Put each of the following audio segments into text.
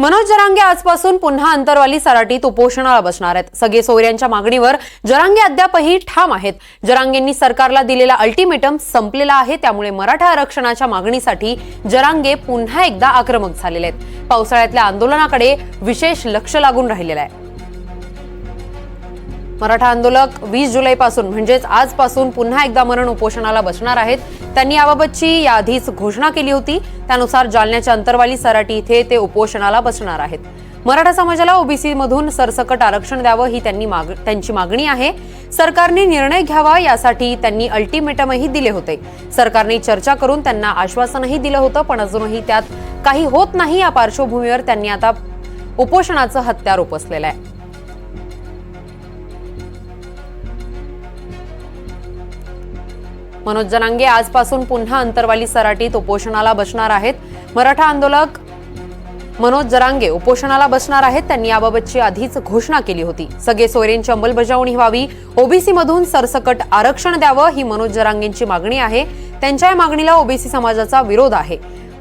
मनोज जरांगे आजपासून पुन्हा अंतरवाली सराटीत उपोषणाला बसणार आहेत. सगळे सोयऱ्यांच्या मागणीवर जरांगे अद्यापही ठाम आहेत. जरांगेंनी सरकारला दिलेला अल्टिमेटम संपलेला आहे त्यामुळे मराठा आरक्षणाच्या मागणीसाठी जरांगे पुन्हा एकदा आक्रमक झालेले आहेत. पावसाळ्यातल्या आंदोलनाकडे विशेष लक्ष लागून राहिलेलं आहे. मराठा आंदोलक वीस जुलैपासून म्हणजेच आजपासून पुन्हा एकदा मरण उपोषणाला बसणार आहेत. त्यांनी याबाबतची याआधीच घोषणा केली होती. त्यानुसार जालन्याच्या अंतरवाली सराटी इथे ते उपोषणाला बसणार आहेत. मराठा समाजाला ओबीसी मधून सरसकट आरक्षण द्यावं ही त्यांनी माग त्यांची मागणी आहे. सरकारने निर्णय घ्यावा यासाठी त्यांनी अल्टिमेटमही दिले होते. सरकारने चर्चा करून त्यांना आश्वासनही दिलं होतं पण अजूनही त्यात काही होत नाही या पार्श्वभूमीवर त्यांनी आता उपोषणाचं हत्यार उपसलेलं आहे. मनोज जनांगे आजपासून पुन्हा अंतरवाली सराटीत उपोषणाला बसणार आहेत. मराठा आंदोलक मनोज जरांगे उपोषणाला बसणार आहेत. त्यांनी याबाबतची आधीच घोषणा केली होती. सगळे सोयरेंची अंमलबजावणी व्हावी. ओबीसी मधून सरसकट आरक्षण द्यावं ही मनोज जरांगेंची मागणी आहे. त्यांच्या या मागणीला ओबीसी समाजाचा विरोध आहे.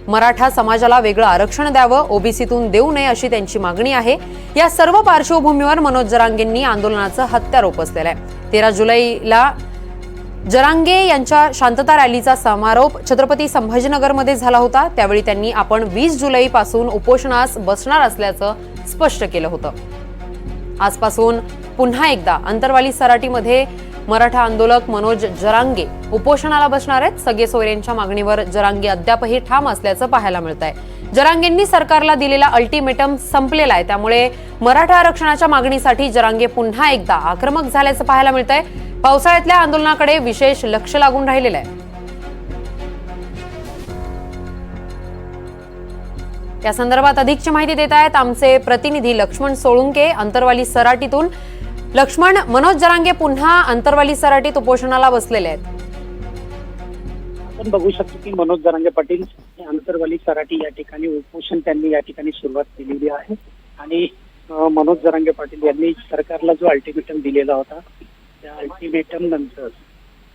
मराठा समाजाला वेगळं आरक्षण द्यावं ओबीसीतून देऊ नये अशी त्यांची मागणी आहे. या सर्व पार्श्वभूमीवर मनोज जरांगेंनी आंदोलनाचं हत्यार उपसलेलं आहे. तेरा जुलैला जरांगे यांच्या शांतता रॅलीचा समारोप छत्रपती संभाजीनगरमध्ये झाला होता. त्यावेळी त्यांनी आपण वीस जुलैपासून उपोषणास बसणार असल्याचं स्पष्ट केलं होतं. आजपासून पुन्हा एकदा अंतरवाली सराटीमध्ये मराठा आंदोलक मनोज जरांगे उपोषणाला बसणार आहेत. सगळे सोयऱ्यांच्या मागणीवर जरांगे अद्यापही ठाम असल्याचं पाहायला मिळत आहे जरांगेंनी सरकारला दिलेला अल्टिमेटम संपलेला आहे. त्यामुळे मराठा आरक्षणाच्या मागणीसाठी जरांगे पुन्हा एकदा आक्रमक झाल्याचं पाहायला मिळत आहे पावसाळ्यातल्या आंदोलनाकडे विशेष लक्ष लागून राहिलेलं आहे. या संदर्भात अधिकची माहिती देत आहेत आमचे प्रतिनिधी लक्ष्मण सोळुंके अंतरवाली सराटीतून. लक्ष्मण मनोज जरांगे पुन्हा अंतरवाली सराटीत उपोषणाला बसलेले आहेत. आपण बघू शकतो की मनोज दरांगे पाटील हे आंतरवाली सराटी या ठिकाणी उपोषण त्यांनी या ठिकाणी सुरुवात केलेली आहे. आणि मनोज दरांगे पाटील यांनी सरकारला जो अल्टिमेटम दिलेला होता त्या अल्टिमेटम नंतर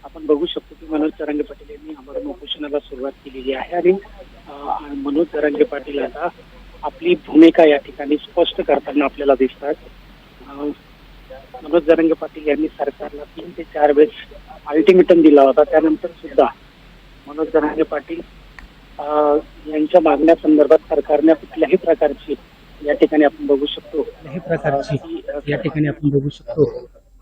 आपण बघू शकतो की मनोज दरांगे पाटील यांनी आमरण उपोषणाला सुरुवात केलेली आहे. आणि मनोज दरांगे पाटील आता आपली भूमिका या ठिकाणी स्पष्ट करताना आपल्याला दिसतात. मनोज दरंगे पाटील यांनी सरकारला तीन ते चार वेळेस अल्टिमेटम दिला होता. त्यानंतर सुद्धा मनोज जरांगे पाटील अं, यांच्या मागण्या संदर्भात सरकारने कुठल्याही प्रकारची या ठिकाणी आपण बघू शकतो. कुठल्याही प्रकारची या ठिकाणी आपण बघू शकतो.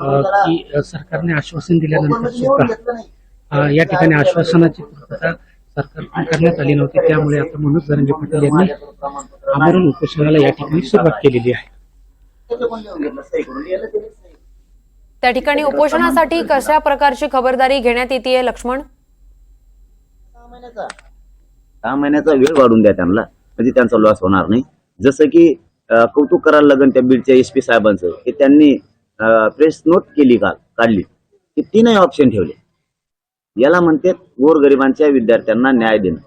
की सरकारने आश्वासन दिल्यानंतर सुद्धा या ठिकाणी आश्वासनाची पूर्तता सरकारकडून करण्यात आली नव्हती. त्यामुळे आता मनोज जरंगे पाटील यांनी आमरण उपोषणाला या ठिकाणी सुरुवात केलेली आहे. त्या ठिकाणी उपोषणासाठी कशा प्रकारची खबरदारी घेण्यात येते लक्ष्मण? सहा महिन्याचा वेळ वाढून द्या त्यांना. म्हणजे त्यांचा लॉस होणार नाही. जसं की कौतुक करायला लागेल त्या बीडच्या एस पी साहेबांचं की त्यांनी प्रेस नोट केली काल काढली. की तीनही ऑप्शन ठेवले. याला म्हणते गोरगरिबांच्या विद्यार्थ्यांना न्याय देणं.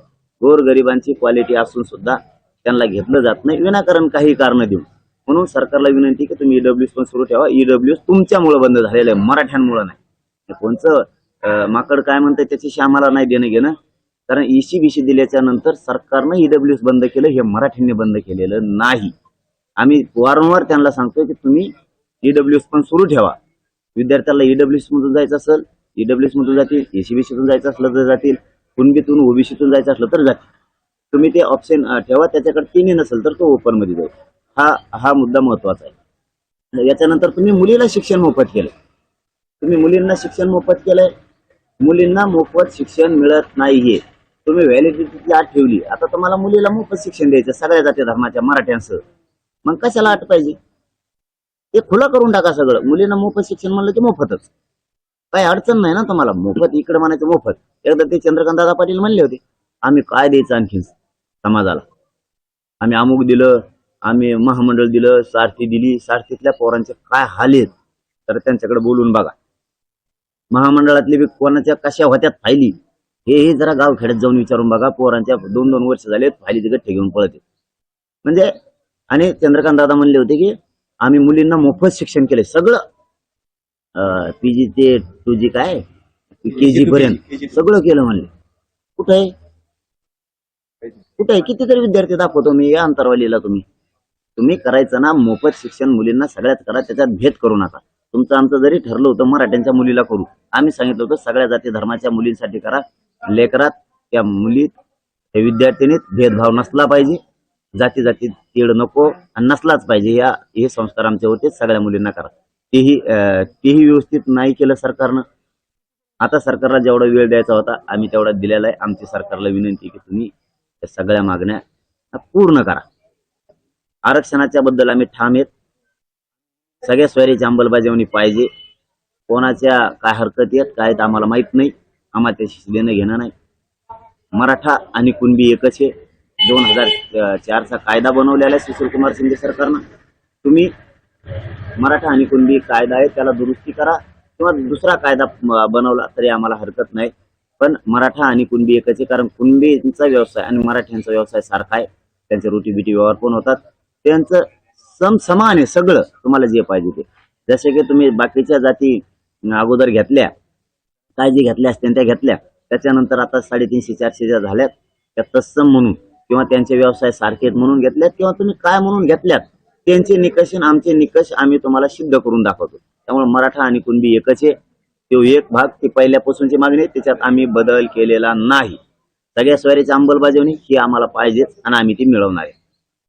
गोरगरिबांची क्वालिटी असून सुद्धा त्यांना घेतलं जात नाही. विनाकारण काही कारण देऊन. म्हणून सरकारला विनंती की तुम्ही ईडब्ल्यूएस पण सुरू ठेवा. ईडब्ल्यूएस तुमच्यामुळे बंद झालेलं आहे. मराठ्यांमुळे नाही. कोणचं माकड काय म्हणतं त्याच्याशी आम्हाला नाही देणं घेणं कारण ईसीबीसी दिल्याच्या नंतर सरकारनं ईडब्ल्यूएस बंद केलं हे मराठींनी बंद केलेलं नाही. आम्ही वारंवार त्यांना सांगतोय की तुम्ही ईडब्ल्यूएस पण सुरू ठेवा. विद्यार्थ्याला ईडब्ल्यूएस मधून जायचं असेल ईडब्ल्यूएस मधून जातील एसीबीसीतून जायचं असलं तर जातील कुणबीतून ओबीसीतून जायचं असलं तर जातील. तुम्ही ते ऑप्शन ठेवा त्याच्याकडे तिन्ही नसेल तर तो ओपनमध्ये जाईल. हा हा मुद्दा महत्त्वाचा आहे. याच्यानंतर तुम्ही मुलीला शिक्षण मोफत केलं तुम्ही मुलींना शिक्षण मोफत केलंय. मुलींना मोफत शिक्षण मिळत नाहीये. तुम्ही व्हॅलिडिटीची आठ ठेवली. आता तुम्हाला मुलीला मोफत शिक्षण द्यायचं सगळ्या जाती धर्माच्या मराठ्यांसह मग कशाला आठ पाहिजे? ते खुलं करून टाका सगळं. मुलींना मोफत शिक्षण म्हणलं की मोफतच. काही अडचण नाही ना तुम्हाला. मोफत इकडे म्हणायचं मोफत. एकदा ते चंद्रकांत दादा पाटील म्हणले होते आम्ही काय द्यायचं आणखीन समाजाला? आम्ही अमुक दिलं आम्ही महामंडळ दिलं सारथी दिली. सारथीतल्या पोरांचे काय हाल आहेत? तर त्यांच्याकडे बोलून बघा. महामंडळातले बी कोणाच्या कशा होत्या फायली हे हे जरा गावखेड्यात जाऊन विचारून बघा. पोरांच्या दोन दोन वर्ष झाले फायलीचे गठ्ठे घेऊन पळते. म्हणजे आणि चंद्रकांत दादा म्हणले होते की आम्ही मुलींना मोफत शिक्षण केले सगळं पीजी ते टू जी काय? के जी पर्यंत. सगळं केलं म्हणले. कुठं आहे? कुठं आहे? कितीतरी विद्यार्थी दाखवतो मी या अंतरवालीला तुम्ही. तुम्ही करायचं ना मोफत शिक्षण मुलींना सगळ्यात करा त्याच्यात भेद करू नका. तुमचं आमचं जरी ठरलं होतं मराठ्यांच्या मुलीला करू. आम्ही सांगितलं होतं सगळ्या जाती धर्माच्या मुलींसाठी करा लेकरात त्या मुलीत त्या विद्यार्थिनीत भेदभाव नसला पाहिजे. जाती जाती तीड नको आणि नसलाच पाहिजे. या हे संस्कार आमच्या होते सगळ्या मुलींना करा. तेही अं, तेही व्यवस्थित नाही केलं सरकारनं. आता सरकारला जेवढा वेळ द्यायचा होता आम्ही तेवढा दिलेला आहे. आमची सरकारला विनंती की तुम्ही त्या सगळ्या मागण्या पूर्ण करा. आरक्षणाच्या बद्दल आम्ही ठाम आहेत. सगळ्या सोयरीची अंमलबजावणी पाहिजे. कोणाच्या काय हरकती आहेत काय आम्हाला माहीत नाही. आम्हाला त्याशी देणं घेणं नाही. मराठा आणि कुणबी एकच आहे. दोन हजार चारचा कायदा बनवलेला आहे सुशीलकुमार शिंदे सरकारनं. तुम्ही मराठा आणि कुणबी कायदा आहे त्याला दुरुस्ती करा. किंवा दुसरा कायदा बनवला तरी आम्हाला हरकत नाही. पण मराठा आणि कुणबी एकच आहे कारण कुणबींचा व्यवसाय आणि मराठ्यांचा व्यवसाय सारखा आहे. त्यांचे रोटी बिटी व्यवहार पण होतात. त्यांचं सम समान आहे सगळं. तुम्हाला जे पाहिजे ते. जसे की तुम्ही बाकीच्या जाती अगोदर घेतल्या काळजी घेतल्या असतील त्या घेतल्या त्याच्यानंतर आता साडेतीनशे चारशे ज्या झाल्यात त्या तत्सम म्हणून किंवा त्यांचे व्यवसाय सारखे म्हणून घेतल्यात किंवा तुम्ही काय म्हणून घेतल्यात त्यांचे निकष आणि आमचे निकष आम्ही तुम्हाला सिद्ध करून दाखवतो. त्यामुळे मराठा आणि कुणबी एकच आहे. तो एक भाग ती पहिल्यापासूनची मागणी आहे. त्याच्यात आम्ही बदल केलेला नाही. सगळ्या स्वारीची अंमलबजावणी ही आम्हाला पाहिजेच आणि आम्ही ती मिळवणार आहे.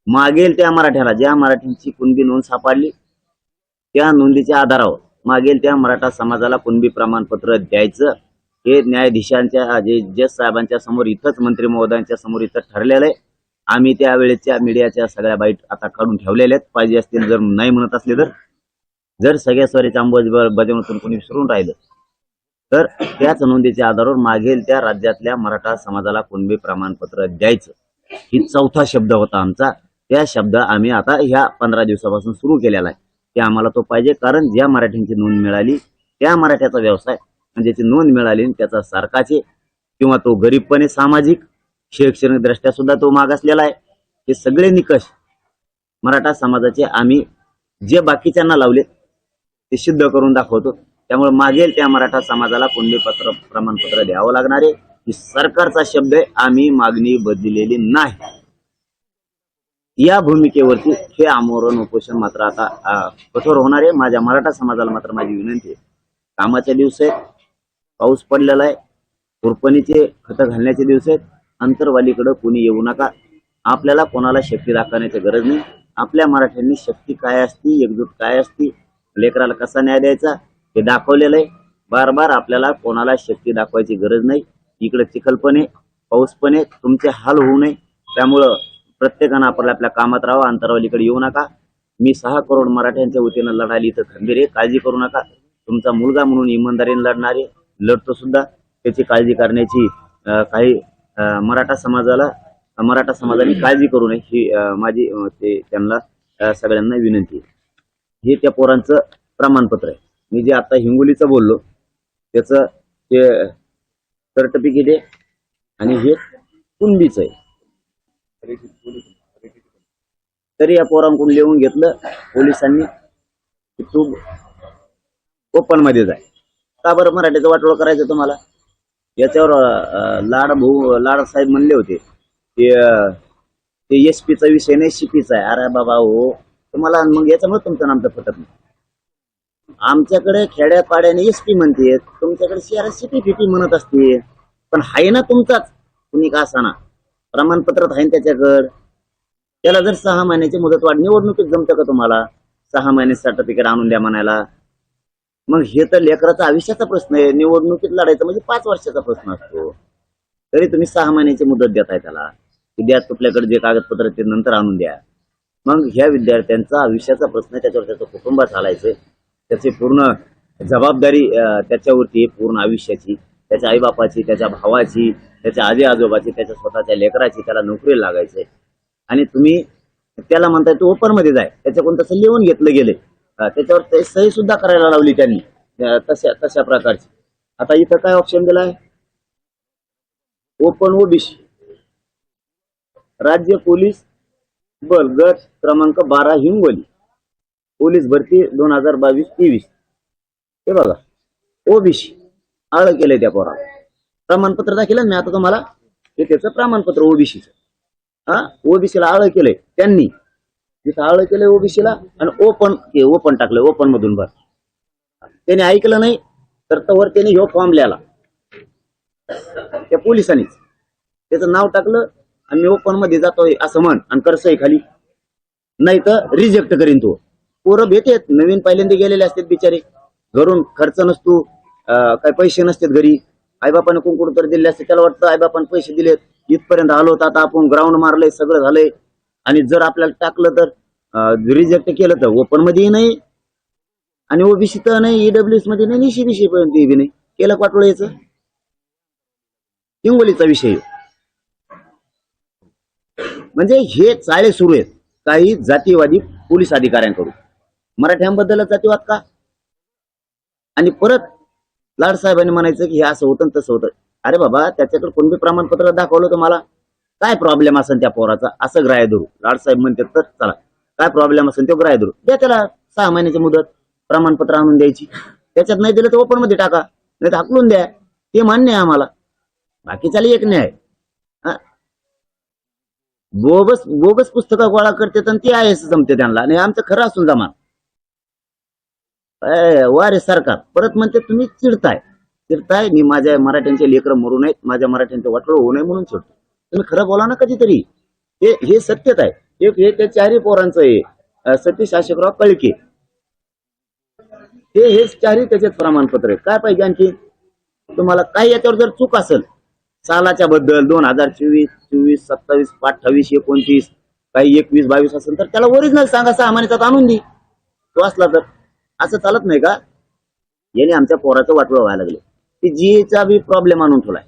मागेल त्या मराठ्याला ज्या मराठींची कुणबी नोंद सापडली त्या नोंदीच्या आधारावर मागेल त्या मराठा समाजाला कुणबी प्रमाणपत्र द्यायचं हे न्यायाधीशांच्या जे जज साहेबांच्या समोर इथंच मंत्री महोदयांच्या समोर इथं ठरलेलं आहे. आम्ही त्यावेळेच्या मीडियाच्या सगळ्या बाईट आता काढून ठेवलेल्या आहेत. पाहिजे असतील जर नाही म्हणत असले तर. जर सगळ्या स्वारीच्या अंमलबजावणीतून कोणी विसरून राहिलं तर त्याच नोंदीच्या आधारावर मागेल त्या राज्यातल्या मराठा समाजाला कुणबी प्रमाणपत्र द्यायचं. ही चौथा शब्द होता आमचा. त्या शब्द आम्ही आता ह्या पंधरा दिवसापासून सुरू केलेला आहे. ते आम्हाला तो पाहिजे. कारण ज्या मराठ्यांची नोंद मिळाली त्या मराठ्याचा व्यवसाय म्हणजे ज्याची नोंद मिळाली आणि त्याचा सारखाचे किंवा तो गरीबपणे सामाजिक शैक्षणिक दृष्ट्या सुद्धा तो मागासलेला आहे. हे सगळे निकष मराठा समाजाचे आम्ही जे बाकीच्यांना लावले ते सिद्ध करून दाखवतो. त्यामुळे मागेल त्या मराठा समाजाला कुणबी पत्र प्रमाणपत्र द्यावं लागणार आहे. की सरकारचा शब्द आहे. आम्ही मागणी बदललेली नाही. या भूमिकेवरती हे आमरण उपोषण मात्र आता कठोर होणार आहे. माझ्या मराठा समाजाला मात्र माझी विनंती आहे. कामाच्या दिवस आहेत पाऊस पडलेला आहे कुरपणीचे खतं घालण्याचे दिवस आहेत. अंतरवालीकडे कोणी येऊ नका. आपल्याला कोणाला शक्ती दाखवण्याची गरज नाही. आपल्या मराठ्यांनी शक्ती काय असती एकजूट काय असती लेकराला कसा न्याय द्यायचा हे दाखवलेलं आहे. बार बार आपल्याला कोणाला शक्ती दाखवायची गरज नाही. इकडे चिखल पण आहे पाऊस पण आहे तुमचे हाल होऊ नये. त्यामुळं प्रत्येकानं आपल्या आपल्या कामात राहावं अंतरावलीकडे येऊ नका. मी सहा करोड मराठ्यांच्या वतीनं लढाली इथं खंबीर आहे काळजी करू नका. तुमचा मुलगा म्हणून इमानदारीने लढणारे लढतो सुद्धा. त्याची काळजी करण्याची काही मराठा समाजाला मराठा समाजाने काळजी करू नये ही माझी ते त्यांना सगळ्यांना विनंती आहे. हे त्या पोरांचं प्रमाणपत्र आहे. मी जे आता हिंगोलीचं बोललो त्याचं ते सर्टिफिकेट आहे आणि हे कुंबीचं आहे. तरी या पोरांकडून लिहून घेतलं पोलिसांनी की तू ओपनमध्ये जाय का बरं मराठीचं वाटोळ करायचं तुम्हाला? याच्यावर लाड भाऊ लाड साहेब म्हणले होते की ते एस पीचा विषय नाही शिपीचा आहे. अरे बाबा हो. तुम्हाला मग याच्यामुळे तुमचं नाम तर पटत नाही. आमच्याकडे खेड्यापाड्याने एस पी म्हणते. तुमच्याकडे शहरात सिटी फिटी म्हणत असते. पण हाय ना तुमचाच. तुम्ही का असा ना प्रमाणपत्र आहे त्याच्याकडं? त्याला जर सहा महिन्याची मुदत वाढ निवडणुकीत जमतं का तुम्हाला? सहा महिने सर्टिफिकेट आणून द्या म्हणायला. मग हे तर लेकराचा आयुष्याचा प्रश्न आहे. निवडणुकीत लढायचा म्हणजे पाच वर्षाचा प्रश्न असतो. तरी तुम्ही सहा महिन्याची मुदत देताय त्याला. की द्या तुपल्याकडे जे कागदपत्र ते नंतर आणून द्या. मग ह्या विद्यार्थ्यांचा आयुष्याचा प्रश्न त्याच्यावर त्याचं कुटुंब चालायचं. त्याची पूर्ण जबाबदारी त्याच्यावरती पूर्ण आयुष्याची. त्याच्या आईबापाची त्याच्या भावाची त्याच्या आजी आजोबाची त्याच्या स्वतःच्या लेकराची त्याला नोकरी लागायचे. आणि तुम्ही त्याला म्हणताय तू ओपनमध्ये जाय त्याच्याकडून तसं लिहून घेतलं गेले. त्याच्यावर ते सही सुद्धा करायला लावली त्यांनी तशा तशा प्रकारची. आता इथं काय ऑप्शन दिलाय ओपन ओबीसी राज्य पोलीस बल गट क्रमांक बारा हिंगोली. पोलीस भरती दोन हजार बावीस तेवीस. हे बघा. ओबीसी आळ केलंय त्या पोरा प्रमाणपत्र दाखिलं मी आता तुम्हाला हे त्याचं प्रमाणपत्र ओबीसीचं हा? ओबीसीला आळ केलंय. त्यांनी. तिथं आळ केलंय ओबीसीला आणि ओपन ओपन टाकलंय ओपन मधून भर त्याने ऐकलं नाही तर तवर त्याने ह्यो फॉर्म लिहाला. त्या पोलिसांनीच. त्याचं नाव टाकलं आम्ही ओपनमध्ये जातोय असं म्हण आणि करसय खाली. नाही तर रिजेक्ट करीन तो. पोरं भेटेत. नवीन पहिल्यांदा गेलेले असतात बिचारे. घरून खर्च नसतो. काय काही पैसे नसतात घरी. आईबापाने कुंकुड तर दिले असते. त्याला वाटतं आईबापाने पैसे दिलेत. इथपर्यंत आलो होतो. आता आपण ग्राउंड मारलंय सगळं झालंय. आणि जर आपल्याला टाकलं तर रिजेक्ट केलं तर ओपनमध्ये नाही. आणि ओबीसी तर नाही ईडब्ल्यूएसमध्ये नाही निशी बिशी पर्यंत नाही. केलं पाठवलं याचं. हिंगोलीचा विषय. म्हणजे हे चाळे सुरू आहेत. काही जातीवादी पोलीस अधिकाऱ्यांकडून. मराठ्यांबद्दलच जातीवाद का? आणि परत लाड साहेबांनी म्हणायचं की हे असं होतं तसं होतं. अरे बाबा त्याच्याकडे कोणते प्रमाणपत्र दाखवलं तुम्हाला? काय प्रॉब्लेम असेल त्या पोराचा? असं ग्राह्य धरू. लाडसाहेब म्हणतात तर चला. काय प्रॉब्लेम असेल तो ग्राह्य धरू. द्या त्याला सहा महिन्याची मुदत प्रमाणपत्र आणून द्यायची. त्याच्यात नाही दिलं तर ओपनमध्ये टाका. नाही तर हाकलून द्या. ते मान्य आहे आम्हाला. बाकी बाकीचा एक न्याय. हा? बोगस बोगस पुस्तकं गोळा करतात आणि ते आहे जमते त्यांना. आणि आमचं खरं असून जमा. अय, सरकार परत म्हणते तुम्ही चिडताय. चिडताय? मी माझ्या मराठ्यांचे लेकरं मरू नयेत. माझ्या मराठ्यांचे वाटळ होऊ नये म्हणून सोडतो तुम्ही खरं बोला ना कधीतरी. हे हे सत्यत आहे. हे हे त्या चारही पोरांचं आहे. सतीश अशोकराव कळके. हे हेच चारही त्याच्यात प्रमाणपत्र आहे काय पाहिजे आणखी? तुम्हाला काही याच्यावर जर चूक असेल सालाच्या बद्दल दोन हजार चोवीस चोवीस सत्तावीस अठ्ठावीस एकोणतीस काही एकवीस बावीस असेल तर त्याला ओरिजिनल सांगा. सहा महिन्याचा आणून दे. तो असला तर. असं चालत नाही का? याने आमच्या पोराचं वाटवं व्हायला लागले. की जीएचा बी प्रॉब्लेम आणून ठेवलाय.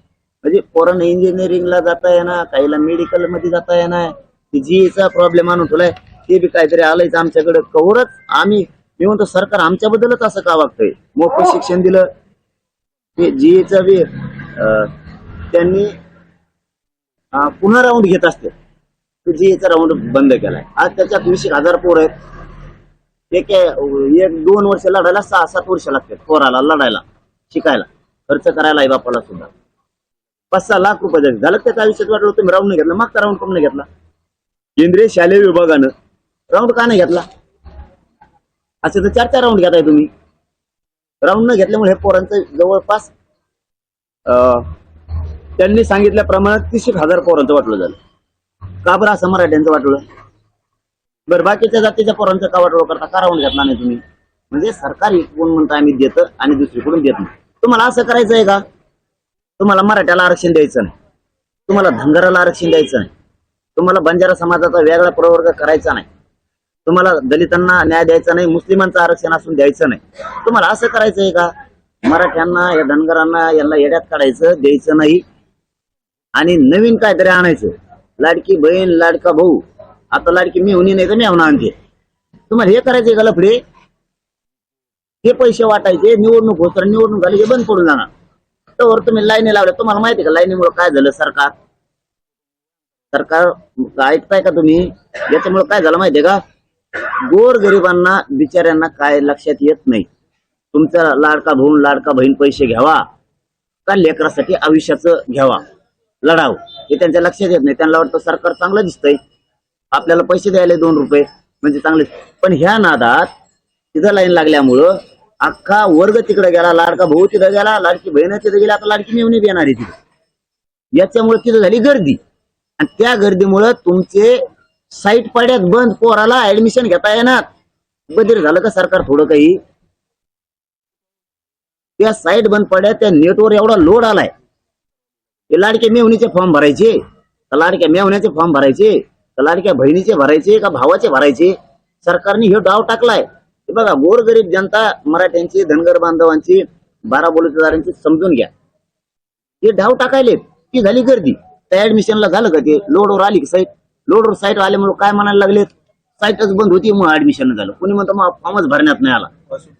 म्हणजे पोरांना इंजिनिअरिंगला जाता येणार काहीला मेडिकलमध्ये जाता येणार. की जीएचा प्रॉब्लेम आणून ठेवलाय. ते बी काहीतरी आलंयच आमच्याकडे कवरच. आम्ही मी म्हणतो सरकार आमच्याबद्दलच असं का वागतंय? मोफत शिक्षण दिलं. ते जीएचा बी त्यांनी पुन्हा राऊंड घेत असते. जीएचा राऊंड बंद केलाय. आज त्याच्यात वीस हजार पोर आहेत. एक एक दोन वर्ष लढायला सहा सात वर्ष लागतात पोराला लढायला शिकायला. खर्च करायला आई बापाला सुद्धा. पाच सहा लाख रुपये झालं. त्याच्या आयुष्यात वाटलं तुम्ही राऊंड नाही घेतला? मागचा राऊंड करून घेतला? केंद्रीय शालेय विभागानं. राऊंड का नाही घेतला? असं तर चार चार राऊंड घेताय तुम्ही. राऊंड न घेतल्यामुळे हे पोरांचं जवळपास अं, त्यांनी सांगितल्याप्रमाणे तीस एक हजार पोरांचं वाटलं झालं. का बरं असं मराठ्यांचं वाटलं? बरं बाकीच्या जातीच्या पोरांचा कावाडोळ करता? का राहून घेतला नाही तुम्ही? म्हणजे सरकार कोण म्हणतं आम्ही देतं आणि दुसरीकडून देत नाही. तुम्हाला असं करायचं आहे का? तुम्हाला मराठ्याला आरक्षण द्यायचं नाही. तुम्हाला धनगराला आरक्षण द्यायचं नाही. तुम्हाला बंजारा समाजाचा वेगळा प्रवर्ग करायचा नाही. तुम्हाला दलितांना न्याय द्यायचा नाही मुस्लिमांचं आरक्षण असून द्यायचं नाही. तुम्हाला असं करायचं आहे का? मराठ्यांना या धनगरांना यांना येड्यात काढायचं द्यायचं नाही. आणि नवीन काहीतरी आणायचं. लाडकी बहीण लाडका भाऊ आता लाडकी मेहुणी नाही तर मेहुणा आणते. तुम्हाला हे करायचंय का लफडे? हे पैसे वाटायचे निवडणूक होत निवडणूक झाली हे बंद पडून जाणार. तर तुम्ही लाईनी लावल्या. तुम्हाला माहिती का लाईनीमुळे काय झालं सरकार? सरकार ऐकताय का तुम्ही? याच्यामुळे काय झालं माहितीये का? गोर गरिबांना बिचाऱ्यांना काय लक्षात येत नाही. तुमचा लाडका भाऊ लाडका बहीण पैसे घ्यावा का लेकरासाठी आयुष्याचं घ्यावा? लढाव. हे त्यांच्या लक्षात येत नाही. त्यांना वाटतं सरकार चांगलं दिसतंय. आपल्याला पैसे द्यायला दोन रुपये म्हणजे चांगले. पण ह्या नादात तिथं लाईन लागल्यामुळं अख्खा वर्ग तिकडे गेला लाडका भाऊ तिथं गेला लाडकी बहिण तिथं गेला आता लाडकी मेवणी येणार आहे तिथे. याच्यामुळे तिथं झाली गर्दी. आणि त्या गर्दीमुळं तुमचे साईट पाड्यात बंद पोराला ऍडमिशन घेता येणार. बदल झालं का सरकार थोडं काही? त्या साईट बंद पड्या त्या नेटवर एवढा लोड आलाय. ते लाडक्या मेवणीचे फॉर्म भरायचे. लाडक्या मेवण्याचे फॉर्म भरायचे. लाडक्या बहिणीचे भरायचे का भावाचे भरायचे? सरकारने हे डाव टाकलाय. हे बघा गोरगरीब जनता मराठ्यांची धनगर बांधवांची बारा बोलतेदारांची समजून घ्या. हे डाव टाकायले ती झाली गर्दी. त्या ऍडमिशनला झालं का ते? लोडवर आली की साईट लोडवर साईट आल्यामुळे काय म्हणायला लागलेत? साईटच बंद होती मग ऍडमिशन झालं. कुणी म्हणतं मग फॉर्मच भरण्यात नाही आला.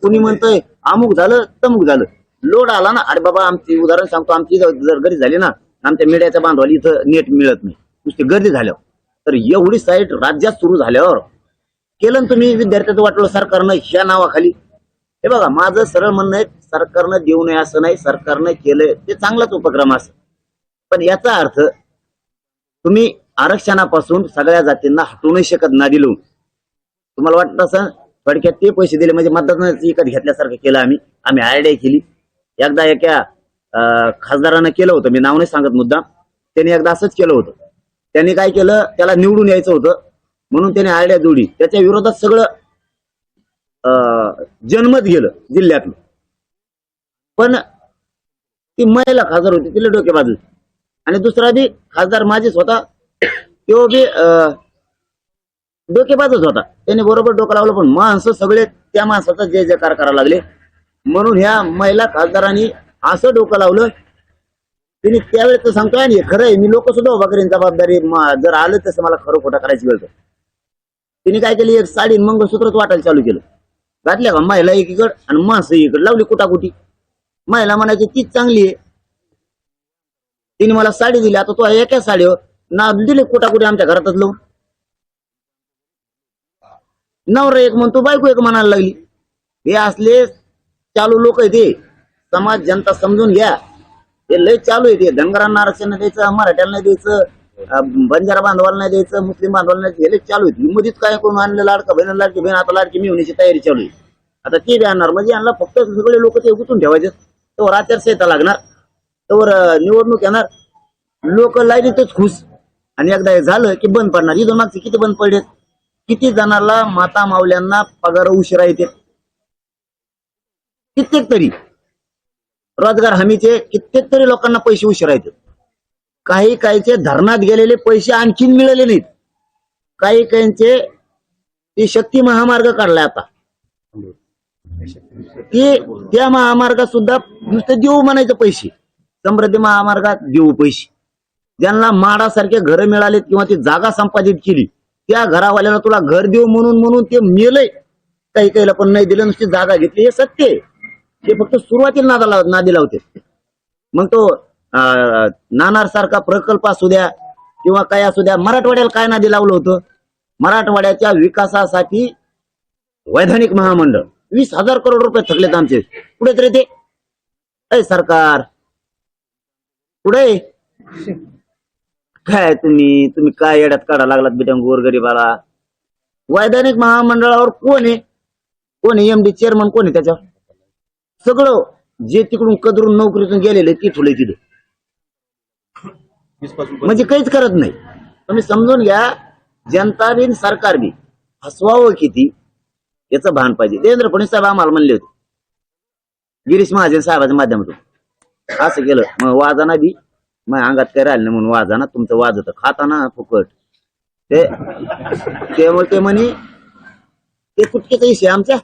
कुणी म्हणतंय अमुक झालं तमुक झालं. लोड आला ना अरे बाबा आमची उदाहरण सांगतो आमची जर गर्दी झाली ना आमच्या मीडियाच्या बांधवाली इथं नेट मिळत नाही. नुसती गर्दी झाल्यावर. तर एवढी साईट राज्यात सुरू झाल्यावर केलं तुम्ही विद्यार्थ्याचं वाटलं सरकारनं ह्या नावाखाली. हे बघा माझं सरळ म्हणणं आहे सरकारनं देऊ नये असं नाही सरकारनं केलंय ते चांगलाच उपक्रम असं पण याचा अर्थ तुम्ही आरक्षणापासून सगळ्या जातींना हटवू नाही शकत ना दिलो. तुम्हाला वाटत असं? थोडक्यात ते पैसे दिले म्हणजे मतदानाचं विकत घेतल्यासारखं केलं आम्ही. आम्ही आयडिया केली. एकदा एका अं, खासदारानं केलं होतं मी नाव नाही सांगत मुद्दा त्यांनी एकदा असंच केलं होतं. त्याने काय केलं? त्याला निवडून यायचं होतं. म्हणून त्याने आयडिया जोडी. त्याच्या विरोधात सगळं अं, जन्मत गेलं जिल्ह्यातलं. पण ती महिला खासदार होती तिला डोके बाजू आणि दुसरा बी खासदार माझी होता. तो बी अं, डोकेबाजच होता. त्याने बरोबर डोकं लावलं पण माणसं सगळे त्या माणसाचा जय जयकार करायला लागले. म्हणून ह्या महिला खासदारांनी असं डोकं लावलं तिने त्यावेळेस तर सांगतोय आणि खरं आहे मी लोक सुद्धा उभा करेन जबाबदारी जर आलं तसं मला खरं खोटं करायची वेळ तिने काय केली एक साडी मंगळसूत्रच वाटायला चालू केलं. घातल्या का? महिला एकीकड आणि माणसं एकीकड. लावली कुटाकुटी. महिला म्हणायची तीच चांगली आहे. तिने मला साडी दिली. आता तो एका साडीवर. ना दिली कुटाकुटी आमच्या घरातच लावून. नवरा एक म्हणतो बायको एक म्हणायला लागली. हे असले चालू लोक आहे ते समाज जनता समजून घ्या. हे लय चालू आहे ते. धनगरांना आरक्षण नाही द्यायचं मराठ्याला नाही द्यायचं बंजारा बांधवाला नाही द्यायचं मुस्लिम बांधवाला नाही द्यायचं. हे लय चालू आहे. मधीच काय करून आणलं? लाडका बहिण लाडकी बहीण आता लाडकी मिळवण्याची तयारी चालू आहे. आता ते बी आणणार. म्हणजे यांना फक्त सगळे लोक ते गुंतून ठेवायचे. तोवर आचारसंहिता लागणार. तोवर निवडणूक येणार. लोक लाईनीतच खुश. आणि एकदा हे झालं की बंद पडणार. इथून मागचे किती बंद पडले किती जणांना माता मावल्यांना पगार उशिरा येते? कित्येक तरी. रोजगार हमीचे कित्येक तरी लोकांना पैसे उशिरा येतात काही काहीचे धरणात गेलेले पैसे आणखीन मिळाले नाहीत. काही काहींचे ती शक्ती महामार्ग काढलाय आता. ते त्या महामार्गात सुद्धा नुसतं देऊ म्हणायचे पैसे. समृद्धी महामार्गात देऊ पैसे. ज्यांना माडासारखे घर मिळालेत किंवा ती जागा संपादित केली त्या घरावाल्याला तुला घर देऊ म्हणून म्हणून ते मिळलंय काही काहीला पण नाही दिलं नुसती जागा घेतली हे सत्य आहे. ते फक्त सुरुवातीला नादा नादी लावते. मग तो नाणार सारखा प्रकल्प असू द्या किंवा काय असू द्या मराठवाड्याला काय नादी लावलं होतं? मराठवाड्याच्या विकासासाठी वैधानिक महामंडळ. वीस हजार करोड रुपये थकलेत आमचे. कुठे तरी ते अय सरकार. कुठे? काय तुम्ही तुम्ही काय येड्यात काढा लागलात बेटा गोरगरीबाला वैधानिक महामंडळावर कोण आहे? कोण आहे? एमडी चेअरमन कोण आहे त्याच्यावर? सगळं जे तिकडून कदरून नोकरीतून गेलेले ती ठुले तिथे. म्हणजे काहीच करत नाही. तुम्ही समजून घ्या जनता बी सरकार बी हसवावं किती याचं भान पाहिजे. देवेंद्र फडणवीस साहेब आम्हाला म्हणले होते. गिरीश महाजन साहेबाच्या माध्यमातून. असं केलं. मग वाजाना बी मग अंगात काय राहिलं म्हणून वाजाना तुमचं वाज होतं खाताना फुकट. ते त्यामुळे ते म्हणे ते कुठके पैसे आमच्या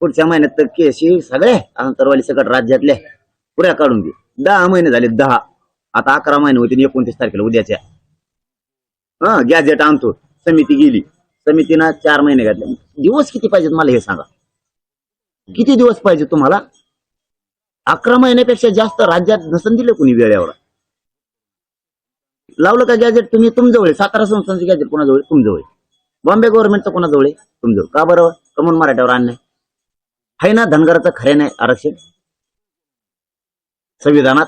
पुढच्या महिन्यात तर केशी सगळे. अंतरवाली सकट राज्यातल्या पुऱ्या काढून घे. दहा महिने झाले दहा. आता अकरा महिने होते एकोणतीस तारखेला उद्याच्या. हा गॅजेट आणतो. समिती गेली. समितीनं चार महिने घातले. दिवस किती पाहिजेत मला हे सांगा? किती दिवस पाहिजे तुम्हाला? अकरा महिन्यापेक्षा जास्त राज्यात नसन दिलं कुणी वेळेवर? लावलं का गॅजेट तुम्ही? तुमजवळ सातारा संस्थांचं गॅजेट कोणाजवळ आहे? तुमजवळ बॉम्बे गव्हर्नमेंटचं कोणाजवळ आहे? तुमजवळ. का बरं? कमून मराठ्यावर आणलंय. आहे ना? धनगराचं खरे नाही आरक्षण? संविधानात?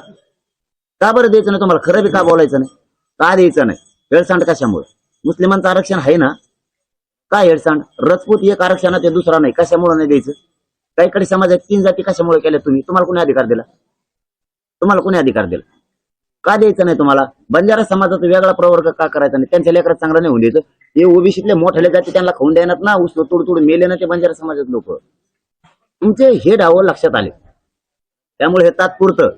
का बरं द्यायचं नाही तुम्हाला? खरं बी का बोलायचं नाही? का द्यायचं नाही? हेळसांड कशामुळे? मुस्लिमांचं आरक्षण आहे ना? काय हेळसांड? रजपूत एक आरक्षण ते दुसरा नाही. कशामुळे नाही द्यायचं? काहीकडे समाजात तीन जाती कशामुळे केल्या तुम्ही? तुम्हाला कोणी अधिकार दिला? तुम्हाला कोणी अधिकार दिला? का द्यायचं नाही तुम्हाला? बंजारा समाजाचा वेगळा प्रवर्ग का करायचा नाही? त्यांच्या लेकरात चांगला नाही होऊन द्यायचं. हे ओबीसीतले मोठ्या जाती त्यांना खाऊन देणार ना? उस तुड तुड मेले ना ते बंजारा समाजात लोक? तुमचे हे डाव लक्षात आले. त्यामुळे हे तात्पुरतं.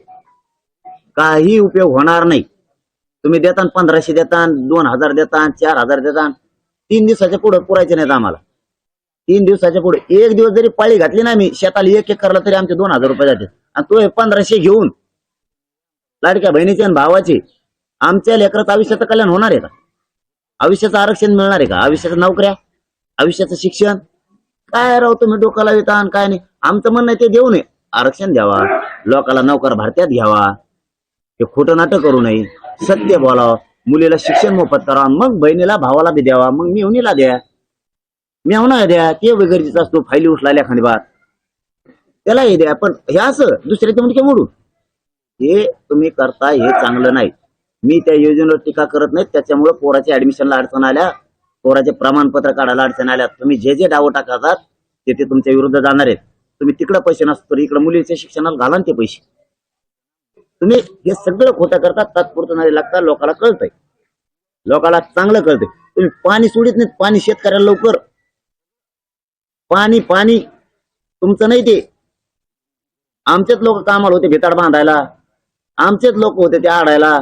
काही उपयोग होणार नाही. तुम्ही देतान पंधराशे देतान दोन हजार देतान चार हजार देतान. तीन दिवसाच्या पुढे पुरायचे नाहीत आम्हाला. तीन दिवसाच्या पुढे एक दिवस जरी पाळी घातली ना मी शेताला एक एक करला तरी आमचे दोन हजार रुपये जाते आणि तो हे पंधराशे घेऊन लाडक्या बहिणीचे आणि भावाचे आमच्या लेकराचं आयुष्याचं कल्याण होणार आहे का? आयुष्याचं आरक्षण मिळणार आहे का? आयुष्याच्या नोकऱ्या आयुष्याचं शिक्षण काय राव तुम्ही डोक्याला येता आणि काय नाही? आमचं म्हणणं ते देऊ नये. आरक्षण द्यावा. लोकाला नोकर भारत्यात घ्यावा. ते खोटं नाटक करू नये. सत्य बोलावं. मुलीला शिक्षण मोफत करावा मग बहिणीला भावाला बी द्यावा. मग मेवणीला द्या. मेवणा द्या. ते वगैरेचा असतो. फायली उचलायला एखादी त्याला हे द्या. पण हे असं दुसऱ्याचे म्हणजे मुंडके मोडू हे तुम्ही करता हे चांगलं नाही. मी त्या योजनेवर टीका करत नाही. त्याच्यामुळे पोराच्या ऍडमिशनला अडचण आल्या. पोराचे प्रमाणपत्र काढायला अडचण आल्या तुम्ही जे जे डाव टाकतात ते ते तुमच्या विरुद्ध जाणार आहेत. तुम्ही तिकडे पैसे नसतो तर इकडे मुलीच्या शिक्षणाला घाला ते पैसे. तुम्ही हे सगळं खोटं करतात तात्पुरतं नाही लागतात लोकांना कळतंय. लोकांना चांगलं कळतंय. तुम्ही पाणी सोडित नाही पाणी शेतकऱ्याला लवकर. पाणी पाणी तुमचं नाही ते. आमचेच लोक कामाला होते भिताड बांधायला. आमचेच लोक होते ते आडायला.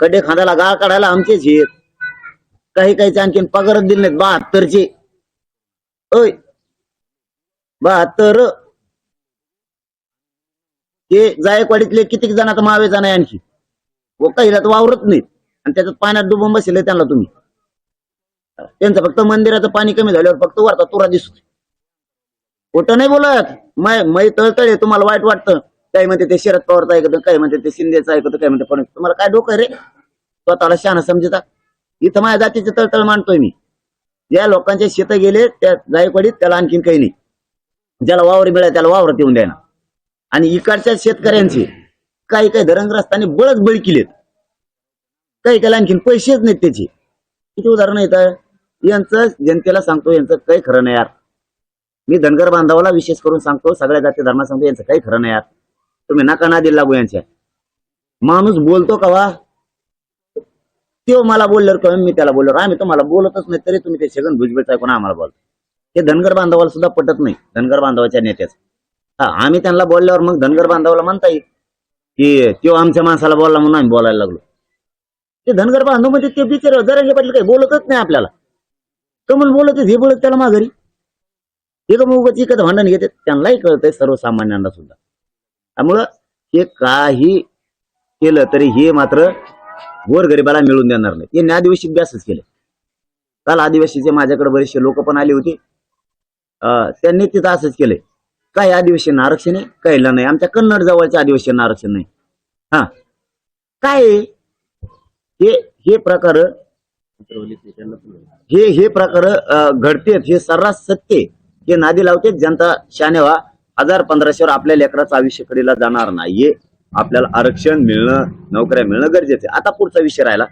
खड्डे खांद्याला गाळ काढायला आमचेच हे काही काहीचे आणखीन पगारच दिले नाहीत. बहात्तरचे. अय बहात्तर. ते जायकवाडीतले किती जणांचा मावेचा नाही आणखी? हो, व काहीला तर वावरत नाहीत. आणि त्याच्यात पाण्यात डुबून बसले त्यांना तुम्ही. त्यांचं फक्त मंदिराचं पाणी कमी झाल्यावर फक्त वरचा तुरा दिसतो खोटं नाही बोलत. मै मै तळतळे तुम्हाला वाईट वाटतं. काही म्हणते ते शरद पवारचं ऐकतं काही म्हणते ते शिंदेचं ऐकतं काही म्हणते पण तुम्हाला काय डोकं रे? स्वतःला शहाणा समजता. इथं माझ्या जातीचे तळतळ मांडतोय मी. ज्या लोकांचे शेत गेले त्या जायकवाडीत त्याला आणखीन काही नाही. ज्याला वावर मिळाला त्याला वावरात येऊन द्यायला आणि इकडच्या शेतकऱ्यांचे काही काही धरणग्रस्तांनी बळच बळी केलेत. काही त्याला आणखीन पैसेच नाहीत त्याचे. किती उदाहरणं येतात यांचं जनतेला सांगतो यांचं काही खरं नाही यार. मी धनगर बांधवाला विशेष करून सांगतो सगळ्या जाती धर्मा सांगतो यांचं काही खरं नाही यार. तुम्ही नाका ना दिल लागू यांच्या. माणूस बोलतो का वा तो मला बोलल्यावर कमी मी त्याला बोललो आम्ही तुम्हाला बोलतच नाही तरी तुम्ही ते छगन भुजबळ ऐकून आम्हाला बोलतो? ते धनगर बांधवाला सुद्धा पटत नाही धनगर बांधवाच्या नेत्याचं. हा आम्ही त्यांना बोलल्यावर मग धनगर बांधवाला म्हणता येईल की तो आमच्या माणसाला बोलला म्हणून आम्ही बोलायला लागलो. ते धनगर बांधव म्हणजे ते बिचार जरा पाटील काही बोलतच नाही आपल्याला. कमल बोलत हे बोलत त्याला माघारी. हे का मग इकत भांडण घेते त्यांनाही कळतंय सर्वसामान्यांना सुद्धा. त्यामुळं हे काही केलं तरी हे मात्र गोरगरिबाला मिळून देणार नाही हे न्यादिवशी अभ्यासच केले. काल आदिवासीचे माझ्याकडे बरेचसे लोक पण आले होते. त्यांनी तिथं असंच केलंय. काही आदिवासींना आरक्षण आहे काहीला नाही. आमच्या कन्नड जवळच्या आदिवासींना आरक्षण नाही. हा. काय हे हे प्रकार हे हे प्रकार घडतेत. हे सर्रास सत्य आहे. हे नादी लावते जनता शाने व्हा हजार पंधराशेवर आपल्या लेकराचं आयुष्य कडेला जाणार नाहीये. आपल्याला आरक्षण मिळणं नोकऱ्या मिळणं गरजेचं आहे. आता पुढचा विषय राहिला.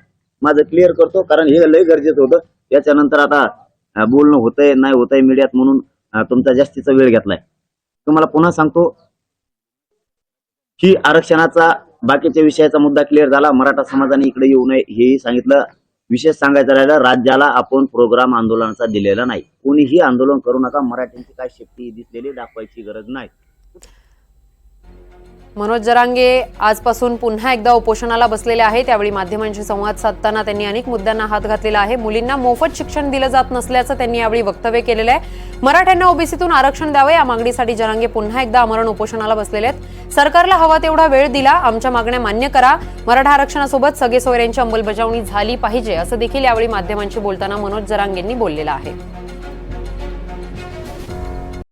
माझं क्लिअर करतो कारण हे लय गरजेचं होतं. त्याच्यानंतर आता बोलणं होतंय नाही होतंय मीडियात म्हणून तुमचा जास्तीचा वेळ घेतलाय तुम्हाला पुन्हा सांगतो की आरक्षणाचा बाकीच्या विषयाचा मुद्दा क्लिअर झाला. मराठा समाजाने इकडे येऊ नये हेही सांगितलं. विशेष सांगायचं राहिलं राज्याला आपण प्रोग्राम आंदोलनाचा दिलेला नाही. कोणीही आंदोलन करू नका. मराठ्यांची काय शक्ती दिसलेली दाखवायची गरज नाही. मनोज जरांगे आजपासून पुन्हा एकदा उपोषणाला बसलेले आहेत. त्यावेळी माध्यमांशी संवाद साधताना त्यांनी अनेक मुद्द्यांना हात घातलेला आहे. मुलींना मोफत शिक्षण दिलं जात नसल्याचं त्यांनी यावेळी वक्तव्य केलेलं आहे. मराठ्यांना ओबीसीतून आरक्षण द्यावं या मागणीसाठी जरांगे पुन्हा एकदा आमरण उपोषणाला बसलेले आहेत. सरकारला हवा तेवढा वेळ दिला आमच्या मागण्या मान्य करा. मराठा आरक्षणासोबत सगळे सोयऱ्यांची अंमलबजावणी झाली पाहिजे असं देखील यावेळी माध्यमांशी बोलताना मनोज जरांगेंनी बोललेलं आहे.